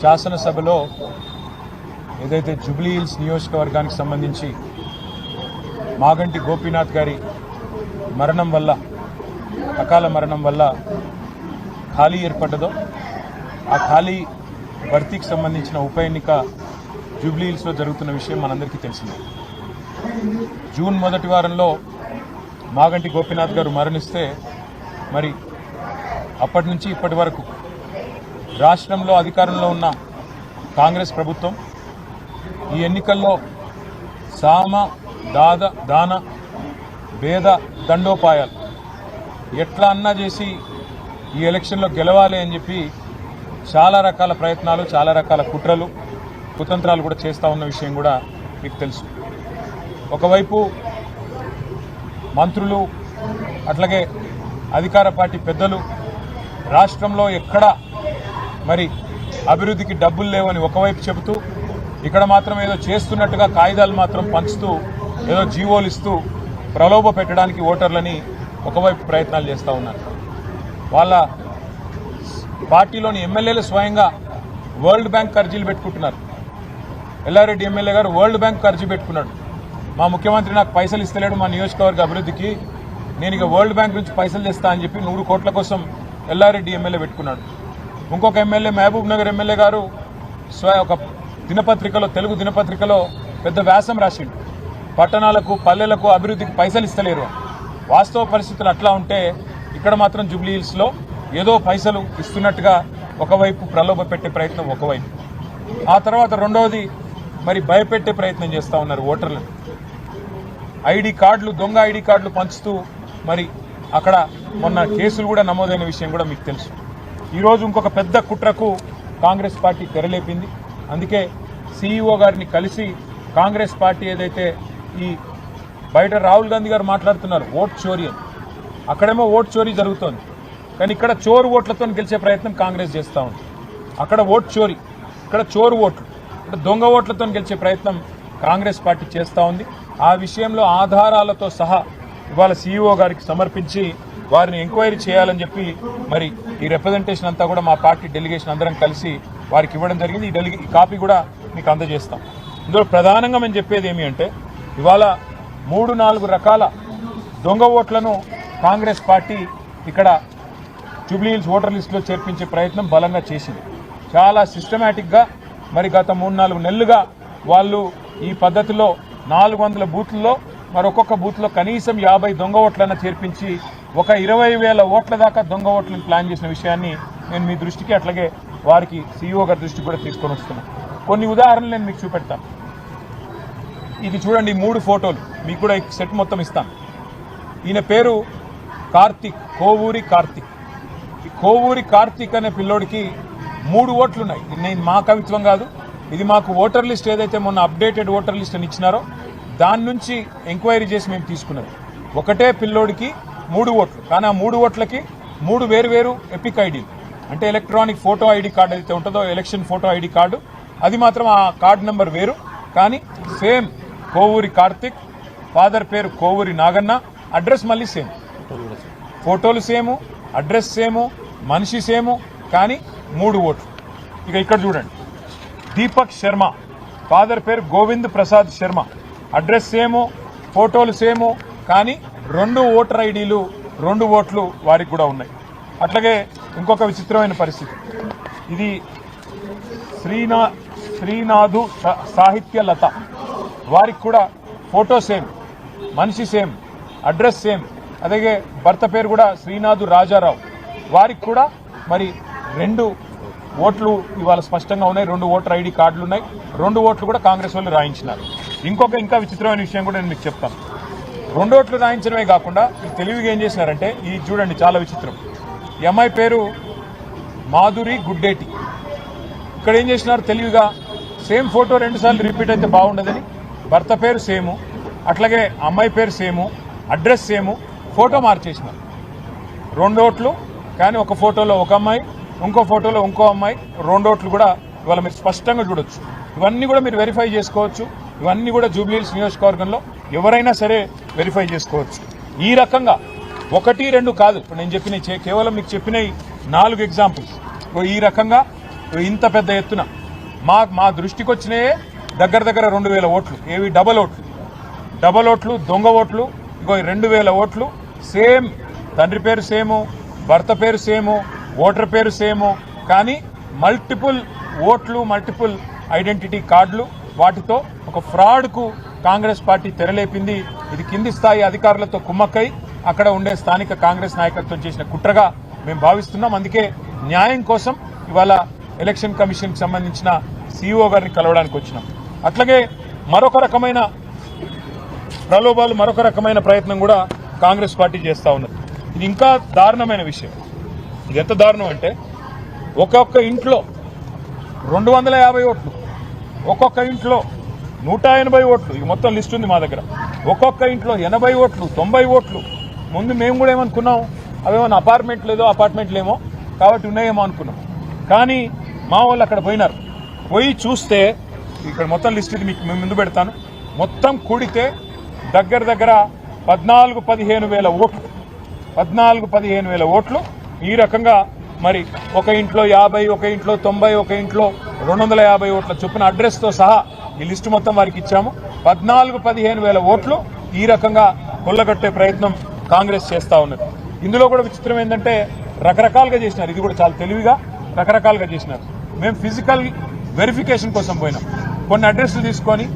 శాసనసభలో ఏదైతే Jubilee hills నియోజకవర్గానికి సంబంధించి మాగంటి గోపీనాథ్ గారి మరణం వల్ల అకాల మరణం వల్ల ఖాళీ ఏర్పడ్డదో ఆ ఖాళీ భర్తీకి సంబంధించిన ఉప ఎన్నిక జూబ్లీ హిల్స్లో జరుగుతున్న విషయం మనందరికీ తెలిసిందే. జూన్ మొదటి వారంలో మాగంటి గోపీనాథ్ గారు మరణిస్తే మరి అప్పటి నుంచి ఇప్పటి వరకు రాష్ట్రంలో అధికారంలో ఉన్న కాంగ్రెస్ ప్రభుత్వం ఈ ఎన్నికల్లో సామ దాద దాన భేద దండోపాయాలు ఎట్లా అన్నా చేసి ఈ ఎలక్షన్లో గెలవాలి అని చెప్పి చాలా రకాల ప్రయత్నాలు చాలా రకాల కుట్రలు కుతంత్రాలు కూడా చేస్తూ ఉన్న విషయం కూడా మీకు తెలుసు. ఒకవైపు మంత్రులు అట్లాగే అధికార పార్టీ పెద్దలు రాష్ట్రంలో ఎక్కడా మరి అభివృద్ధికి డబ్బులు లేవని ఒకవైపు చెబుతూ ఇక్కడ మాత్రం ఏదో చేస్తున్నట్టుగా కాగితాలు మాత్రం పంచుతూ ఏదో జీవోలు ఇస్తూ ప్రలోభ పెట్టడానికి ఓటర్లని ఒకవైపు ప్రయత్నాలు చేస్తూ ఉన్నారు. వాళ్ళ పార్టీలోని ఎమ్మెల్యేలు స్వయంగా వరల్డ్ బ్యాంక్ ఖర్చీలు పెట్టుకుంటున్నారు. ఎల్లారెడ్డి ఎమ్మెల్యే గారు వరల్డ్ బ్యాంక్ ఖర్చు పెట్టుకున్నాడు. మా ముఖ్యమంత్రి నాకు పైసలు ఇస్తలేడు మా నియోజకవర్గ అభివృద్ధికి. నేను ఇక వరల్డ్ బ్యాంక్ నుంచి పైసలు తెస్తా అని చెప్పి నూరు కోట్ల కోసం ఎల్లారెడ్డి ఎమ్మెల్యే పెట్టుకున్నాడు. ఇంకొక ఎమ్మెల్యే మహబూబ్ నగర్ ఎమ్మెల్యే గారు ఒక దినపత్రికలో తెలుగు దినపత్రికలో పెద్ద వ్యాసం రాసిండు. పట్టణాలకు పల్లెలకు అభివృద్ధికి పైసలు ఇస్తలేరు. వాస్తవ పరిస్థితులు అట్లా ఉంటే ఇక్కడ మాత్రం జూబ్లీ హిల్స్లో ఏదో పైసలు ఇస్తున్నట్టుగా ఒకవైపు ప్రలోభ పెట్టే ప్రయత్నం ఒకవైపు. ఆ తర్వాత రెండవది మరి భయపెట్టే ప్రయత్నం చేస్తూ ఉన్నారు ఓటర్లను ఐడి కార్డులు దొంగ ఐడి కార్డులు పంచుతూ మరి అక్కడ మొన్న కేసులు కూడా నమోదైన విషయం కూడా మీకు తెలుసు. ఈరోజు ఇంకొక పెద్ద కుట్రకు కాంగ్రెస్ పార్టీ తెరలేపింది. అందుకే సీఈఓ గారిని కలిసి కాంగ్రెస్ పార్టీ ఏదైతే ఈ బయట రాహుల్ గాంధీ గారు మాట్లాడుతున్నారు ఓట్ చోరీ అని. అక్కడేమో ఓట్ చోరీ జరుగుతోంది. కానీ ఇక్కడ చోరు ఓట్లతో గెలిచే ప్రయత్నం కాంగ్రెస్ చేస్తూ ఉంది. అక్కడ ఓట్ చోరీ ఇక్కడ చోరు ఓట్లు ఇక్కడ దొంగ ఓట్లతో గెలిచే ప్రయత్నం కాంగ్రెస్ పార్టీ చేస్తూ ఉంది. ఆ విషయంలో ఆధారాలతో సహా ఇవాళ సీఈఓ గారికి సమర్పించి వారిని ఎంక్వైరీ చేయాలని చెప్పి మరి ఈ రిప్రజెంటేషన్ అంతా కూడా మా పార్టీ డెలిగేషన్ అందరం కలిసి వారికి ఇవ్వడం జరిగింది. ఈ డెలిగే ఈ కాపీ కూడా మీకు అందజేస్తాం. ఇందులో ప్రధానంగా మేము చెప్పేది ఏమి అంటే ఇవాళ మూడు నాలుగు రకాల దొంగ ఓట్లను కాంగ్రెస్ పార్టీ ఇక్కడ జూబ్లీహిల్స్ ఓటర్ లిస్టులో చేర్పించే ప్రయత్నం బలంగా చేసింది. చాలా సిస్టమేటిక్గా మరి గత మూడు నాలుగు నెలలుగా వాళ్ళు ఈ పద్ధతిలో నాలుగు వందల బూత్లలో మరొక్కొక్క బూత్లో కనీసం యాభై దొంగ ఓట్లను చేర్పించి ఒక ఇరవై వేల ఓట్ల దాకా దొంగ ఓట్లను ప్లాన్ చేసిన విషయాన్ని నేను మీ దృష్టికి అట్లాగే వారికి సీఈఓ గారి దృష్టికి కూడా తీసుకొని వస్తున్నాను కొన్ని ఉదాహరణలు నేను మీకు చూపెడతాను. ఇది చూడండి ఈ మూడు ఫోటోలు. మీకు కూడా ఈ సెట్ మొత్తం ఇస్తాను. ఈయన పేరు కార్తిక్ కోవూరి కార్తిక్. ఈ కోవూరి కార్తిక్ అనే పిల్లోడికి మూడు ఓట్లు ఉన్నాయి ఇది నేను మా కవిత్వం కాదు. ఇది మాకు ఓటర్ లిస్ట్ ఏదైతే మొన్న అప్డేటెడ్ ఓటర్ లిస్ట్ అని ఇచ్చినారో దాని నుంచి ఎంక్వైరీ చేసి మేము తీసుకున్నది. ఒకటే పిల్లోడికి మూడు ఓట్లు. కానీ ఆ మూడు ఓట్లకి మూడు వేరు వేరు ఎపిక్ ఐడీలు అంటే ఎలక్ట్రానిక్ ఫోటో ఐడి కార్డు అయితే ఉంటుందో ఎలక్షన్ ఫోటో ఐడి కార్డు అది మాత్రం ఆ కార్డు నెంబర్ వేరు. కానీ సేమ్ కోవూరి కార్తిక్ ఫాదర్ పేరు కోవూరి నాగన్న అడ్రస్ మళ్ళీ సేమ్. ఫోటోలు సేము అడ్రస్ సేము మనిషి సేము కానీ మూడు ఓట్లు. ఇక ఇక్కడ చూడండి. దీపక్ శర్మ ఫాదర్ పేరు గోవింద్ ప్రసాద్ శర్మ. అడ్రస్ సేము ఫోటోలు సేము కానీ రెండు ఓటర్ ఐడీలు రెండు ఓట్లు వారికి కూడా ఉన్నాయి. అట్లాగే ఇంకొక విచిత్రమైన పరిస్థితి. ఇది శ్రీనా శ్రీనాథు సా- సాహిత్య లత. వారికి కూడా ఫోటో సేమ్ మనిషి సేమ్ అడ్రస్ సేమ్. అలాగే భర్త పేరు కూడా శ్రీనాథు రాజారావు. వారికి కూడా మరి రెండు ఓట్లు ఇవాళ స్పష్టంగా ఉన్నాయి. రెండు ఓటర్ ఐడి కార్డులు ఉన్నాయి. రెండు ఓట్లు కూడా కాంగ్రెస్ వాళ్ళు రాయించినారు. ఇంకొక ఇంకా విచిత్రమైన విషయం కూడా నేను మీకు చెప్తాను. రెండోట్లు రాయించడమే కాకుండా తెలివిగా ఏం చేసినారంటే ఇది చూడండి చాలా విచిత్రం. ఈ అమ్మాయి పేరు మాధురి గుడ్డేటి. ఇక్కడ ఏం చేసినారు తెలివిగా సేమ్ ఫోటో రెండు సార్లు రిపీట్ అయితే బాగుండదని. భర్త పేరు సేము అట్లాగే అమ్మాయి పేరు సేము అడ్రస్ సేము ఫోటో మార్చేసినారు. రెండు ఓట్లు కానీ ఒక ఫోటోలో ఒక అమ్మాయి ఇంకో ఫోటోలో ఇంకో అమ్మాయి రెండు ఓట్లు కూడా ఇవాళ మీరు స్పష్టంగా చూడొచ్చు. ఇవన్నీ కూడా మీరు వెరిఫై చేసుకోవచ్చు. ఇవన్నీ కూడా జూబ్లీహిల్స్ నియోజకవర్గంలో ఎవరైనా సరే వెరిఫై చేసుకోవచ్చు. ఈ రకంగా ఒకటి రెండు కాదు. ఇప్పుడు నేను చెప్పిన కేవలం మీకు చెప్పిన నాలుగు ఎగ్జాంపుల్స్ ఈ రకంగా ఇంత పెద్ద ఎత్తున మా మా దృష్టికి వచ్చినాయే దగ్గర దగ్గర రెండు వేల ఓట్లు. ఏవి? డబల్ ఓట్లు. డబల్ ఓట్లు దొంగ ఓట్లు ఇగో రెండు వేల ఓట్లు సేమ్ తండ్రి పేరు సేము భర్త పేరు సేము ఓటర్ పేరు సేము కానీ మల్టిపుల్ ఓట్లు మల్టిపుల్ ఐడెంటిటీ కార్డులు వాటితో ఒక ఫ్రాడ్కు కాంగ్రెస్ పార్టీ తెరలేపింది. ఇది కింది స్థాయి అధికారులతో కుమ్మక్కై అక్కడ ఉండే స్థానిక కాంగ్రెస్ నాయకత్వం చేసిన కుట్రగా మేము భావిస్తున్నాం. అందుకే న్యాయం కోసం ఇవాళ ఎలక్షన్ కమిషన్కి సంబంధించిన సీఈఓ గారిని కలవడానికి వచ్చినాం. అట్లాగే మరొక రకమైన ప్రలోభాలు మరొక రకమైన ప్రయత్నం కూడా కాంగ్రెస్ పార్టీ చేస్తూ ఉన్నది. ఇది ఇంకా దారుణమైన విషయం. ఇది ఎంత దారుణం అంటే ఒక్కొక్క ఇంట్లో రెండు వందల యాభై ఓట్లు ఒక్కొక్క ఇంట్లో నూట ఎనభై ఓట్లు. ఇక మొత్తం లిస్ట్ ఉంది మా దగ్గర. ఒక్కొక్క ఇంట్లో ఎనభై ఓట్లు తొంభై ఓట్లు. ముందు మేము కూడా ఏమనుకున్నాం? అవేమన్నా అపార్ట్మెంట్ లేదో అపార్ట్మెంట్లేమో కాబట్టి ఉన్నాయేమో అనుకున్నాం. కానీ మా వాళ్ళు అక్కడ పోయినారు. పోయి చూస్తే ఇక్కడ మొత్తం లిస్ట్ ఇది మీకు మేము ముందు పెడతాను. మొత్తం కూడితే దగ్గర దగ్గర పద్నాలుగు పదిహేను వేల ఓట్లు. పద్నాలుగు పదిహేను వేల ఓట్లు. ఈ రకంగా మరి ఒక ఇంట్లో యాభై ఒక ఇంట్లో తొంభై ఒక ఇంట్లో రెండు వందల యాభై ఓట్ల చొప్పున అడ్రస్తో సహా ఈ లిస్టు మొత్తం వారికి ఇచ్చాము. పద్నాలుగు పదిహేను వేల ఓట్లు ఈ రకంగా కొల్లగొట్టే ప్రయత్నం కాంగ్రెస్ చేస్తూ ఉన్నది. ఇందులో కూడా విచిత్రం ఏంటంటే రకరకాలుగా చేసినారు. ఇది కూడా చాలా తెలివిగా రకరకాలుగా చేసినారు. మేము ఫిజికల్ వెరిఫికేషన్ కోసం పోయినాం. కొన్ని అడ్రస్లు తీసుకొని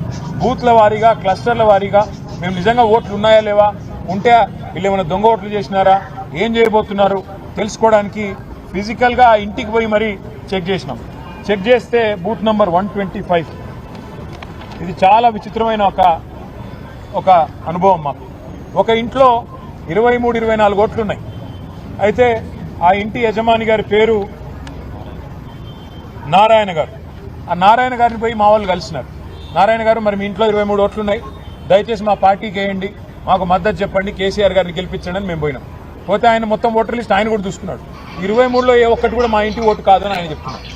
బూత్ల వారీగా క్లస్టర్ల వారీగా మేము నిజంగా ఓట్లు ఉన్నాయా లేవా? ఉంటే వీళ్ళు ఏమైనా దొంగ ఓట్లు చేసినారా? ఏం చేయబోతున్నారు? తెలుసుకోవడానికి ఫిజికల్గా ఆ ఇంటికి పోయి మరీ చెక్ చేసినాం. చెక్ చేస్తే booth number one twenty five ఇది చాలా విచిత్రమైన ఒక ఒక అనుభవం మాకు. ఒక ఇంట్లో ఇరవై మూడు ఇరవై నాలుగు ఓట్లు ఉన్నాయి అయితే ఆ ఇంటి యజమాని గారి పేరు నారాయణ గారు. ఆ నారాయణ గారిని పోయి మా వాళ్ళు కలిసినారు. నారాయణ గారు మరి మీ ఇంట్లో ఇరవై మూడు ఓట్లు ఉన్నాయి దయచేసి మా పార్టీకి వేయండి. మాకు మద్దతు చెప్పండి. కేసీఆర్ గారిని గెలిపించండి అని మేము పోయినాం. పోతే ఆయన మొత్తం ఓటర్ లిస్ట్ ఆయన కూడా చూసుకున్నాడు. ఇరవై మూడులో ఏ ఒక్కటి కూడా మా ఇంటి ఓటు కాదని ఆయన చెప్తున్నాడు.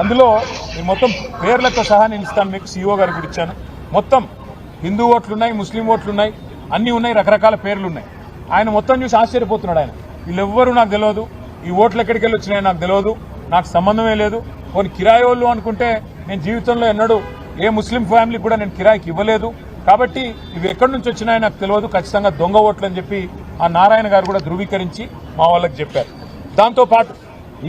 అందులో నేను మొత్తం పేర్లతో సహా నేను ఇస్తాను మీకు సీఓ గారికి కూడా ఇచ్చాను. మొత్తం హిందూ ఓట్లున్నాయి ముస్లిం ఓట్లున్నాయి అన్నీ ఉన్నాయి రకరకాల పేర్లు ఉన్నాయి. ఆయన మొత్తం చూసి ఆశ్చర్యపోతున్నాడు ఆయన. వీళ్ళెవ్వరూ నాకు తెలియదు ఈ ఓట్లు ఎక్కడికి వెళ్ళి వచ్చినాయో నాకు తెలియదు నాకు సంబంధమే లేదు. కొన్ని కిరాయి వాళ్ళు అనుకుంటే నేను జీవితంలో ఎన్నడూ ఏ ముస్లిం ఫ్యామిలీ కూడా నేను కిరాయికి ఇవ్వలేదు. కాబట్టి ఇవి ఎక్కడి నుంచి వచ్చినాయో నాకు తెలియదు ఖచ్చితంగా దొంగ ఓట్లు అని చెప్పి ఆ నారాయణ గారు కూడా ధృవీకరించి మా వాళ్ళకి చెప్పారు. దాంతోపాటు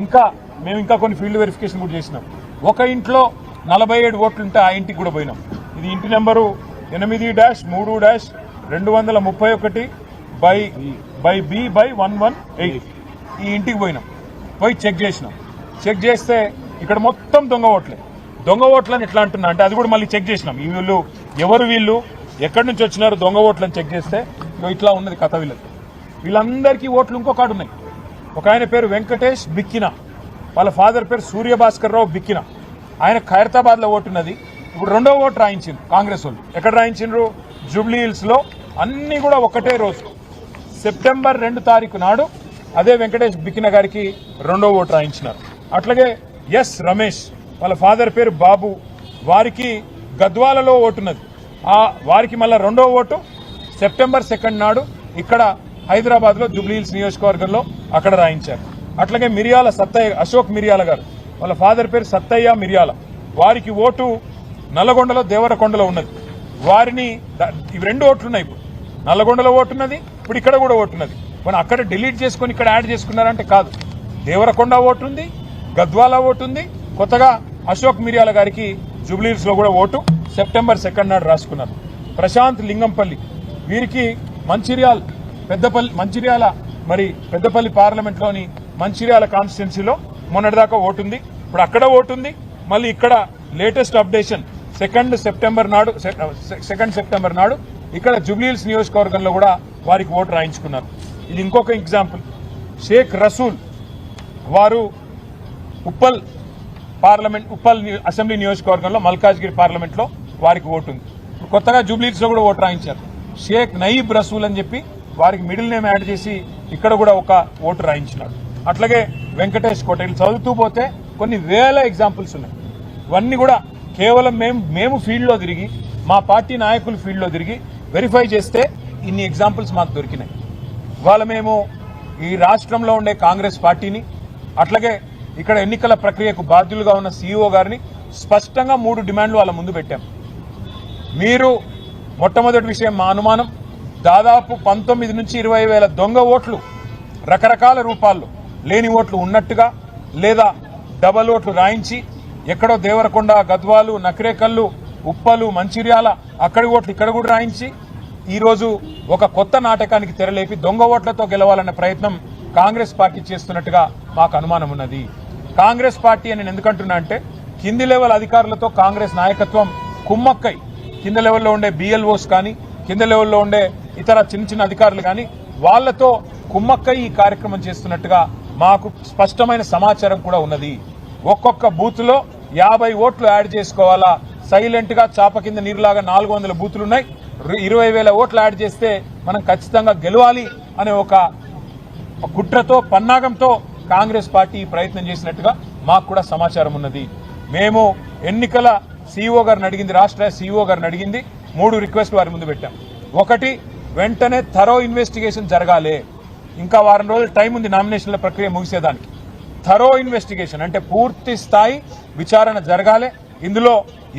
ఇంకా మేము ఇంకా కొన్ని ఫీల్డ్ వెరిఫికేషన్ కూడా చేసినాం. ఒక ఇంట్లో నలభై ఏడు ఓట్లు ఉంటే ఆ ఇంటికి కూడా పోయినాం. ఇది ఇంటి నెంబరు ఎనిమిది డాష్ మూడు డాష్ రెండు వందల ముప్పై ఒకటి by by B by one one eight. ఈ ఇంటికి పోయినాం. పోయి చెక్ చేసినాం. చెక్ చేస్తే ఇక్కడ మొత్తం దొంగ ఓట్లే. దొంగ ఓట్లని ఎట్లా అంటున్నా అంటే అది కూడా మళ్ళీ చెక్ చేసినాం. ఈ వీళ్ళు ఎవరు వీళ్ళు ఎక్కడి నుంచి వచ్చినారు దొంగ ఓట్లని చెక్ చేస్తే ఇట్లా ఉన్నది కథ వీళ్ళకి వీళ్ళందరికీ ఓట్లు ఇంకో కాడు ఉన్నాయి. ఒక ఆయన పేరు వెంకటేష్ బిక్కిన. వాళ్ళ ఫాదర్ పేరు సూర్యభాస్కర్ రావు బిక్కిన ఆయన ఖైరతాబాద్లో ఓటున్నది ఇప్పుడు రెండో ఓటు రాయించింది కాంగ్రెస్ వాళ్ళు. ఎక్కడ రాయించిండ్రు? జూబ్లీ హిల్స్లో అన్ని కూడా ఒకటే రోజు. సెప్టెంబర్ రెండు తారీఖు నాడు అదే వెంకటేష్ బిక్కిన గారికి రెండో ఓటు రాయించినారు. అట్లాగే ఎస్ రమేష్ వాళ్ళ ఫాదర్ పేరు బాబు వారికి గద్వాలలో ఓటున్నది ఆ వారికి మళ్ళీ రెండో ఓటు సెప్టెంబర్ సెకండ్ నాడు ఇక్కడ హైదరాబాద్లో జూబ్లీహిల్స్ నియోజకవర్గంలో అక్కడ రాయించారు. అట్లాగే మిరియాల సత్తయ్య అశోక్ మిరియాల గారు. వాళ్ళ ఫాదర్ పేరు సత్తయ్య మిరియాల. వారికి ఓటు నల్లగొండలో దేవరకొండలో ఉన్నది. వారిని ఇవి రెండు ఓట్లు ఉన్నాయి ఇప్పుడు. నల్లగొండలో ఓటు ఉన్నది ఇప్పుడు ఇక్కడ కూడా ఓటు ఉన్నది మనం అక్కడ డిలీట్ చేసుకొని ఇక్కడ యాడ్ చేసుకున్నారంటే కాదు. దేవరకొండ ఓటుంది గద్వాల ఓటుంది కొత్తగా అశోక్ మిరియాల గారికి జూబ్లీహిల్స్ కూడా ఓటు సెప్టెంబర్ సెకండ్ నాడు రాసుకున్నారు. ప్రశాంత్ లింగంపల్లి. వీరికి మంచిర్యాల్ పెద్దపల్లి మంచిర్యాల మరి పెద్దపల్లి పార్లమెంట్లోని మంచిర్యాల కాన్స్టిట్యున్సీలో మొన్నటిదాకా ఓటుంది. ఇప్పుడు అక్కడ ఓటుంది. మళ్ళీ ఇక్కడ లేటెస్ట్ అప్డేషన్ సెకండ్ సెప్టెంబర్ నాడు సె- సెకండ్ సెప్టెంబర్ నాడు ఇక్కడ జూబ్లీహిల్స్ నియోజకవర్గంలో కూడా వారికి ఓటు రాయించుకున్నారు. ఇది ఇంకొక ఎగ్జాంపుల్ షేక్ రసూల్ వారు ఉప్పల్ పార్లమెంట్ ఉప్పల్ అసెంబ్లీ నియోజకవర్గంలో మల్కాజ్గిరి పార్లమెంట్లో వారికి ఓటు ఉంది కొత్తగా జూబ్లీస్ కూడా ఓటు రాయించారు. షేక్ నయీబ్ రసూల్ అని చెప్పి వారికి మిడిల్ నేమ్ యాడ్ చేసి ఇక్కడ కూడా ఒక ఓటు రాయించినాడు. అట్లాగే వెంకటేష్ కోట. వీళ్ళు చదువుతూ పోతే కొన్ని వేల ఎగ్జాంపుల్స్ ఉన్నాయి. ఇవన్నీ కూడా కేవలం మేము మేము ఫీల్డ్లో తిరిగి మా పార్టీ నాయకులు ఫీల్డ్లో తిరిగి వెరిఫై చేస్తే ఇన్ని ఎగ్జాంపుల్స్ మాకు దొరికినాయి. ఇవాళ మేము ఈ రాష్ట్రంలో ఉండే కాంగ్రెస్ పార్టీని అట్లాగే ఇక్కడ ఎన్నికల ప్రక్రియకు బాధ్యులుగా ఉన్న సీఈఓ గారిని స్పష్టంగా మూడు డిమాండ్లు వాళ్ళ ముందు పెట్టాం. మీరు మొట్టమొదటి విషయం మా అనుమానం. దాదాపు పంతొమ్మిది నుంచి ఇరవై వేల దొంగ ఓట్లు రకరకాల రూపాల్లో లేని ఓట్లు ఉన్నట్టుగా లేదా డబల్ ఓట్లు రాయించి ఎక్కడో దేవరకొండ గద్వాలు నకిరేకల్లు ఉప్పలు మంచిర్యాల అక్కడి ఓట్లు ఇక్కడ కూడా రాయించి ఈరోజు ఒక కొత్త నాటకానికి తెరలేపి దొంగ ఓట్లతో గెలవాలన్న ప్రయత్నం కాంగ్రెస్ పార్టీ చేస్తున్నట్టుగా మాకు అనుమానం ఉన్నది. కాంగ్రెస్ పార్టీ అని నేను ఎందుకంటున్నా అంటే కింది లెవెల్ అధికారులతో కాంగ్రెస్ నాయకత్వం కుమ్మక్కై. కింద లెవెల్లో ఉండే బిఎల్ఓస్ కానీ కింద లెవెల్లో ఉండే ఇతర చిన్న చిన్న అధికారులు కానీ వాళ్ళతో కుమ్మక్కై ఈ కార్యక్రమం చేస్తున్నట్టుగా మాకు స్పష్టమైన సమాచారం కూడా ఉన్నది. ఒక్కొక్క బూత్లో యాభై ఓట్లు యాడ్ చేసుకోవాలా? సైలెంట్గా చాప కింద నీరులాగా నాలుగు వందల బూతులు ఉన్నాయి ఇరవై వేల ఓట్లు యాడ్ చేస్తే మనం ఖచ్చితంగా గెలవాలి అనే ఒక కుట్రతో పన్నాగంతో కాంగ్రెస్ పార్టీ ప్రయత్నం చేసినట్టుగా మాకు కూడా సమాచారం ఉన్నది. మేము ఎన్నికల సీఈఓ గారిని అడిగింది రాష్ట్ర సీఈఓ గారిని అడిగింది. మూడు రిక్వెస్ట్లు వారి ముందు పెట్టాం. ఒకటి వెంటనే థరో ఇన్వెస్టిగేషన్ జరగాలి. ఇంకా వారం రోజులు టైం ఉంది నామినేషన్ల ప్రక్రియ ముగిసేదానికి. థరో ఇన్వెస్టిగేషన్ అంటే పూర్తి స్థాయి విచారణ జరగాలి. ఇందులో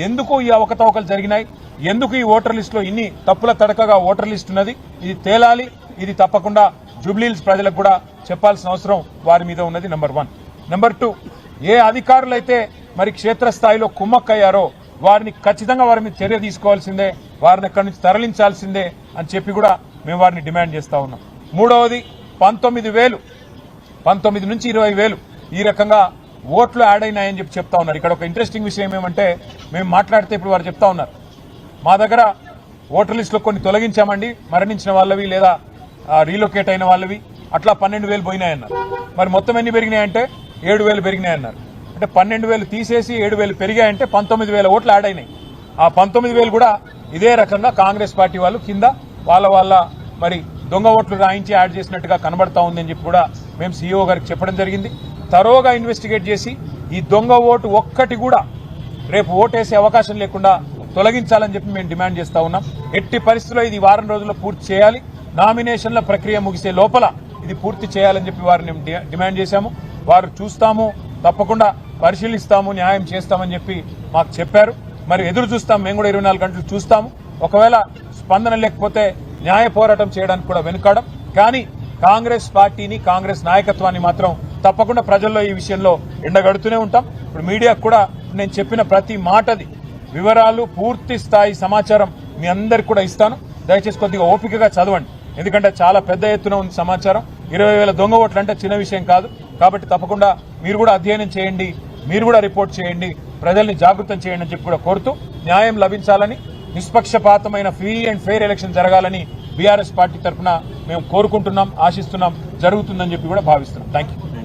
ఎందుకు ఈ అవకతవకలు జరిగినాయి? ఎందుకు ఈ ఓటర్ లిస్టులో ఇన్ని తప్పుల తడకగా ఓటర్ లిస్ట్ ఉన్నది? ఇది తేలాలి? ఇది తప్పకుండా జూబ్లీహిల్స్ ప్రజలకు కూడా చెప్పాల్సిన అవసరం వారి మీద ఉన్నది నెంబర్ వన్. నెంబర్ టూ ఏ అధికారులైతే మరి క్షేత్రస్థాయిలో కుమ్మక్కయ్యారో వారిని ఖచ్చితంగా వారి మీద చర్య తీసుకోవాల్సిందే వారిని అక్కడి నుంచి తరలించాల్సిందే అని చెప్పి కూడా మేము వారిని డిమాండ్ చేస్తా ఉన్నాం. మూడవది పంతొమ్మిది వేలు. పంతొమ్మిది నుంచి ఇరవై వేలు. ఈ రకంగా ఓట్లు యాడ్ అయినాయని చెప్పి చెప్తా ఉన్నారు. ఇక్కడ ఒక ఇంట్రెస్టింగ్ విషయం ఏమంటే మేము మాట్లాడితే ఇప్పుడు వారు చెప్తా ఉన్నారు. మా దగ్గర ఓటర్ లిస్టులో కొన్ని తొలగించామండి. మరణించిన వాళ్ళవి లేదా రీలొకేట్ అయిన వాళ్ళవి. అట్లా పన్నెండు వేలు పోయినాయన్నారు. మరి మొత్తం ఎన్ని పెరిగినాయంటే ఏడు వేలు పెరిగినాయన్నారు. అంటే పన్నెండు వేలు తీసేసి ఏడు వేలు పెరిగాయంటే పంతొమ్మిది వేల ఓట్లు యాడ్ అయినాయి. ఆ పంతొమ్మిది వేలు కూడా ఇదే రకంగా కాంగ్రెస్ పార్టీ వాళ్ళు కింద వాళ్ళ వాళ్ళ మరి దొంగ ఓట్లు రాయించి యాడ్ చేసినట్టుగా కనబడతా ఉందని చెప్పి కూడా మేము సీఈఓ గారికి చెప్పడం జరిగింది. తరోగా ఇన్వెస్టిగేట్ చేసి ఈ దొంగ ఓటు ఒక్కటి కూడా రేపు ఓటేసే అవకాశం లేకుండా తొలగించాలని చెప్పి మేము డిమాండ్ చేస్తా ఉన్నాం. ఎట్టి పరిస్థితుల్లో ఇది వారం రోజుల్లో పూర్తి చేయాలి. నామినేషన్ల ప్రక్రియ ముగిసే లోపల ఇది పూర్తి చేయాలని చెప్పి వారిని డిమాండ్ చేశాము. వారు చూస్తాము తప్పకుండా పరిశీలిస్తాము న్యాయం చేస్తామని చెప్పి మాకు చెప్పారు. మరి ఎదురు చూస్తాం మేము కూడా ఇరవై నాలుగు గంటలు చూస్తాము. ఒకవేళ స్పందన లేకపోతే న్యాయ పోరాటం చేయడానికి కూడా వెనుకాడం. కానీ కాంగ్రెస్ పార్టీని కాంగ్రెస్ నాయకత్వాన్ని మాత్రం తప్పకుండా ప్రజల్లో ఈ విషయంలో ఎండగడుతూనే ఉంటాం. ఇప్పుడు మీడియాకు కూడా నేను చెప్పిన ప్రతి మాటది వివరాలు పూర్తి స్థాయి సమాచారం మీ అందరికి కూడా ఇస్తాను. దయచేసి కొద్దిగా ఓపికగా చదవండి. ఎందుకంటే చాలా పెద్ద ఎత్తున ఉంది సమాచారం. ఇరవై వేల దొంగ ఓట్లు అంటే చిన్న విషయం కాదు. కాబట్టి తప్పకుండా మీరు కూడా అధ్యయనం చేయండి మీరు కూడా రిపోర్ట్ చేయండి ప్రజల్ని జాగృతం చేయండి అని చెప్పి కూడా కోరుతూ న్యాయం లభించాలని నిష్పక్షపాతమైన ఫ్రీ అండ్ ఫెయిర్ ఎలక్షన్ జరగాలని బీఆర్ఎస్ పార్టీ తరఫున మేము కోరుకుంటున్నాం ఆశిస్తున్నాం జరుగుతుందని చెప్పి కూడా భావిస్తున్నాం. Thank you